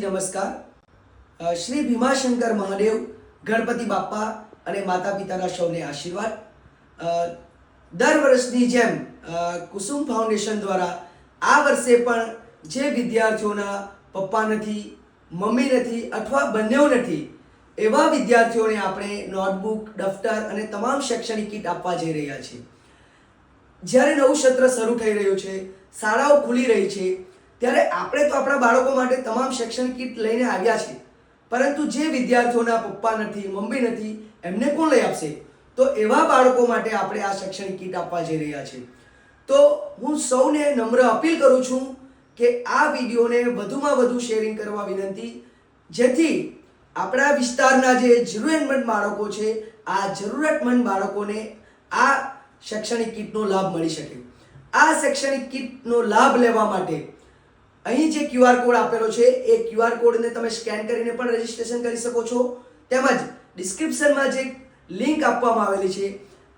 નમસ્કાર. શ્રી ભીમાશંકર મહાદેવ, ગણપતિ બાપ્પા અને માતા પિતાના સૌને આશીર્વાદ. દર વર્ષની જેમ કુસુમ ફાઉન્ડેશન દ્વારા આ વર્ષે પણ જે વિદ્યાર્થીઓના પપ્પા નથી, મમ્મી નથી અથવા બંનેઓ નથી, એવા વિદ્યાર્થીઓને આપણે નોટબુક, દફતર અને તમામ શૈક્ષણિક કીટ આપવા જઈ રહ્યા છીએ. જ્યારે નવું સત્ર શરૂ થઈ રહ્યું છે, શાળાઓ ખુલી રહી છે ત્યારે આપણે તો આપણા બાળકો માટે તમામ શૈક્ષણિક કીટ લઈને આવ્યા છીએ. પરંતુ જે વિદ્યાર્થીઓના પપ્પા નથી, મમ્મી નથી, એમને કોણ લઈ આપશે? તો એવા બાળકો માટે આપણે આ શૈક્ષણિક કીટ આપવા જઈ રહ્યા છીએ. તો હું સૌને નમ્ર અપીલ કરું છું કે આ વિડીયોને વધુમાં વધુ શેરિંગ કરવા વિનંતી. જેથી આપણા વિસ્તારના જે જરૂરિયાતમંદ બાળકો છે, આ જરૂરતમંદ બાળકોને આ શૈક્ષણિક કીટનો લાભ મળી શકે. આ શૈક્ષણિક કીટનો લાભ લેવા માટે અહીં જે ક્યુઆર કોડ આપેલો છે, એ ક્યુઆર કોડને તમે સ્કેન કરીને પણ રજીસ્ટ્રેશન કરી શકો છો. તેમજ ડિસ્ક્રિપ્શનમાં જે લિંક આપવામાં આવેલી છે,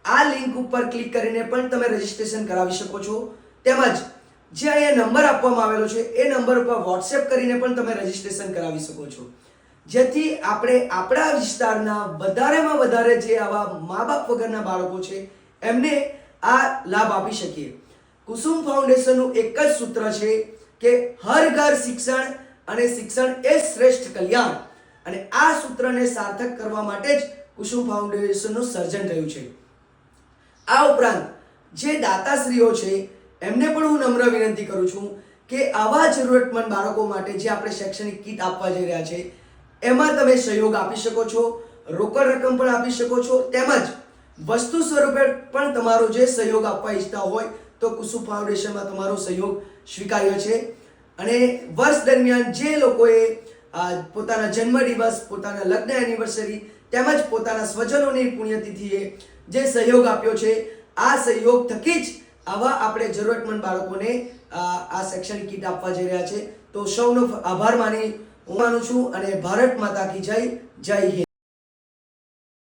આ લિંક ઉપર ક્લિક કરીને પણ તમે રજીસ્ટ્રેશન કરાવી શકો છો. તેમજ જે અહીંયા નંબર આપવામાં આવેલો છે, એ નંબર ઉપર વોટ્સએપ કરીને પણ તમે રજીસ્ટ્રેશન કરાવી શકો છો. જેથી આપણે આપણા વિસ્તારના વધારેમાં વધારે જે આવા મા બાપ વગરના બાળકો છે, એમને આ લાભ આપી શકીએ. કુસુમ ફાઉન્ડેશનનું એક જ સૂત્ર છે કે હર ઘર શિક્ષણ અને શિક્ષણ એ શ્રેષ્ઠ કલ્યાણ. અને આ સૂત્રને સાર્થક કરવા માટે જ કુસુમ ફાઉન્ડેશનનું સર્જન થયું છે. આ ઉપરાંત જે દાતાશ્રીઓ છે, એમને પણ હું નમ્ર વિનંતી કરું છું કે આવા જરૂરતમંદ બાળકો માટે જે આપણે શૈક્ષણિક કીટ આપવા જઈ રહ્યા છે, એમાં તમે સહયોગ આપી શકો છો, રોકડ રકમ પણ આપી શકો છો, તેમજ વસ્તુ સ્વરૂપે પણ તમારો જે સહયોગ આપવા ઈચ્છતા હોય તો કુસુમ ફાઉન્ડેશનમાં તમારો સહયોગ સ્વીકાર્યો છે. અને વર્ષ દરમિયાન જે લોકોએ પોતાના પોતાના જન્મદિવસ, પોતાના લગ્ન એનિવર્સરી તેમજ પોતાના સ્વજનોની પુણ્યતિથિએ જે સહયોગ આપ્યો છે, આ સહયોગ થકી જ આવા આપણે જરૂરતમંદ બાળકોને આ આ શૈક્ષણિક કીટ આપવા જઈ રહ્યા છે. તો સૌનો આભાર માની હું માનું છું અને ભારત માતા કી જય જય હિન્દ.